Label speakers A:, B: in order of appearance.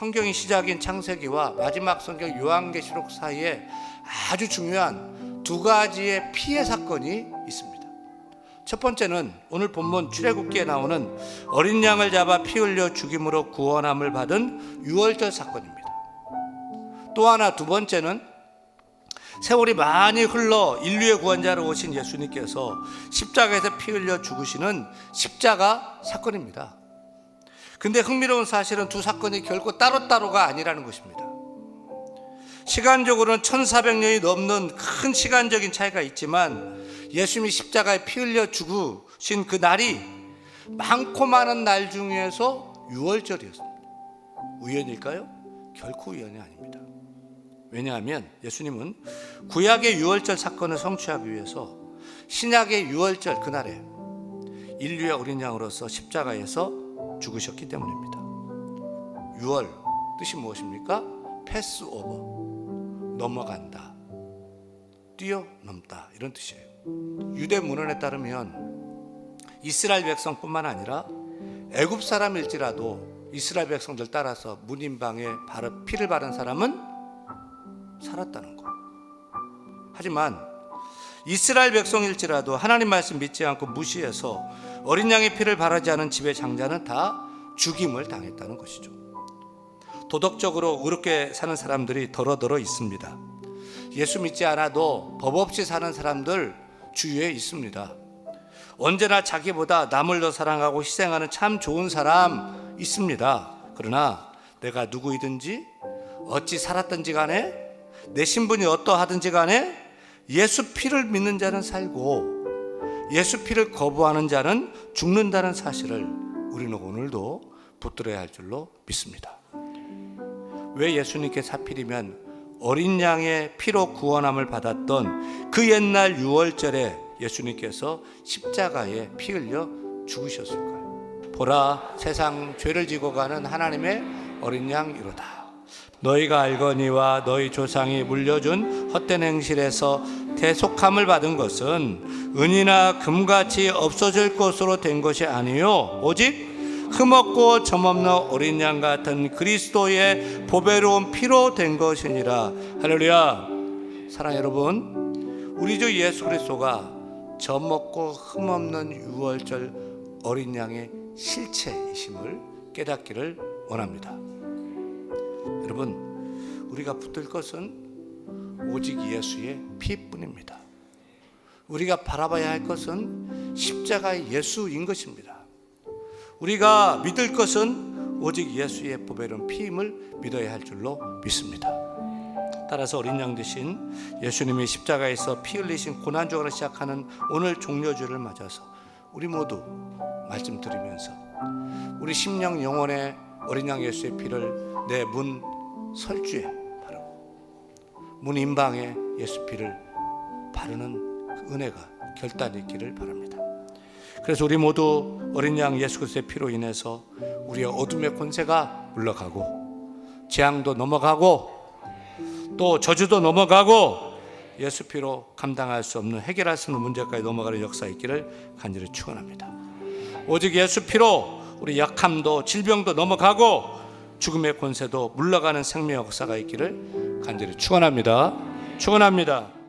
A: 성경의 시작인 창세기와 마지막 성경 요한계시록 사이에 아주 중요한 두 가지의 피해 사건이 있습니다. 첫 번째는 오늘 본문 출애굽기에 나오는 어린 양을 잡아 피 흘려 죽임으로 구원함을 받은 유월절 사건입니다. 또 하나 두 번째는 세월이 많이 흘러 인류의 구원자로 오신 예수님께서 십자가에서 피 흘려 죽으시는 십자가 사건입니다. 근데 흥미로운 사실은 두 사건이 결코 따로따로가 아니라는 것입니다. 시간적으로는 1400년이 넘는 큰 시간적인 차이가 있지만 예수님이 십자가에 피 흘려 죽으신 그 날이 많고 많은 날 중에서 6월절이었습니다. 우연일까요? 결코 우연이 아닙니다. 왜냐하면 예수님은 구약의 유월절 사건을 성취하기 위해서 신약의 유월절 그날에 인류의 어린 양으로서 십자가에서 죽으셨기 때문입니다. 유월 뜻이 무엇입니까? 패스 오버 넘어간다 뛰어넘다 이런 뜻이에요. 유대 문헌에 따르면 이스라엘 백성뿐만 아니라 애굽 사람일지라도 이스라엘 백성들 따라서 문인방에 피를 바른 사람은 살았다는 거. 하지만 이스라엘 백성일지라도 하나님 말씀 믿지 않고 무시해서 어린 양의 피를 바라지 않은 집의 장자는 다 죽임을 당했다는 것이죠. 도덕적으로 의롭게 사는 사람들이 더러더러 있습니다. 예수 믿지 않아도 법 없이 사는 사람들 주위에 있습니다. 언제나 자기보다 남을 더 사랑하고 희생하는 참 좋은 사람 있습니다. 그러나 내가 누구이든지 어찌 살았든지 간에 내 신분이 어떠하든지 간에 예수 피를 믿는 자는 살고 예수 피를 거부하는 자는 죽는다는 사실을 우리는 오늘도 붙들어야 할 줄로 믿습니다. 왜 예수님께 사필이면 어린 양의 피로 구원함을 받았던 그 옛날 6월절에 예수님께서 십자가에 피 흘려 죽으셨을까요? 보라 세상 죄를 지고 가는 하나님의 어린 양이로다. 너희가 알거니와 너희 조상이 물려준 헛된 행실에서 대속함을 받은 것은 은이나 금같이 없어질 것으로 된 것이 아니요. 오직 흠없고 점없는 어린 양 같은 그리스도의 보배로운 피로 된 것이니라. 할렐루야. 사랑 여러분 우리 주 예수 그리스도가 점없고 흠없는 유월절 어린 양의 실체이심을 깨닫기를 원합니다. 여러분, 우리가 붙들 것은 오직 예수의 피뿐입니다. 우리가 바라봐야 할 것은 십자가의 예수인 것입니다. 우리가 믿을 것은 오직 예수의 보배로운 피임을 믿어야 할 줄로 믿습니다. 따라서 어린 양 대신 예수님이 십자가에서 피 흘리신 고난주간을 시작하는 오늘 종료주를 맞아서 우리 모두 말씀 드리면서 우리 심령 영혼의 어린 양 예수의 피를 내 문 설주에 문 인방에 예수 피를 바르는 그 은혜가 결단이 있기를 바랍니다. 그래서 우리 모두 어린 양 예수 그리스도의 피로 인해서 우리의 어둠의 권세가 물러가고 재앙도 넘어가고 또 저주도 넘어가고 예수 피로 감당할 수 없는 해결할 수 없는 문제까지 넘어가는 역사 있기를 간절히 축원합니다. 오직 예수 피로 우리 약함도 질병도 넘어가고 죽음의 권세도 물러가는 생명 역사가 있기를 간절히 축원합니다. 축원합니다.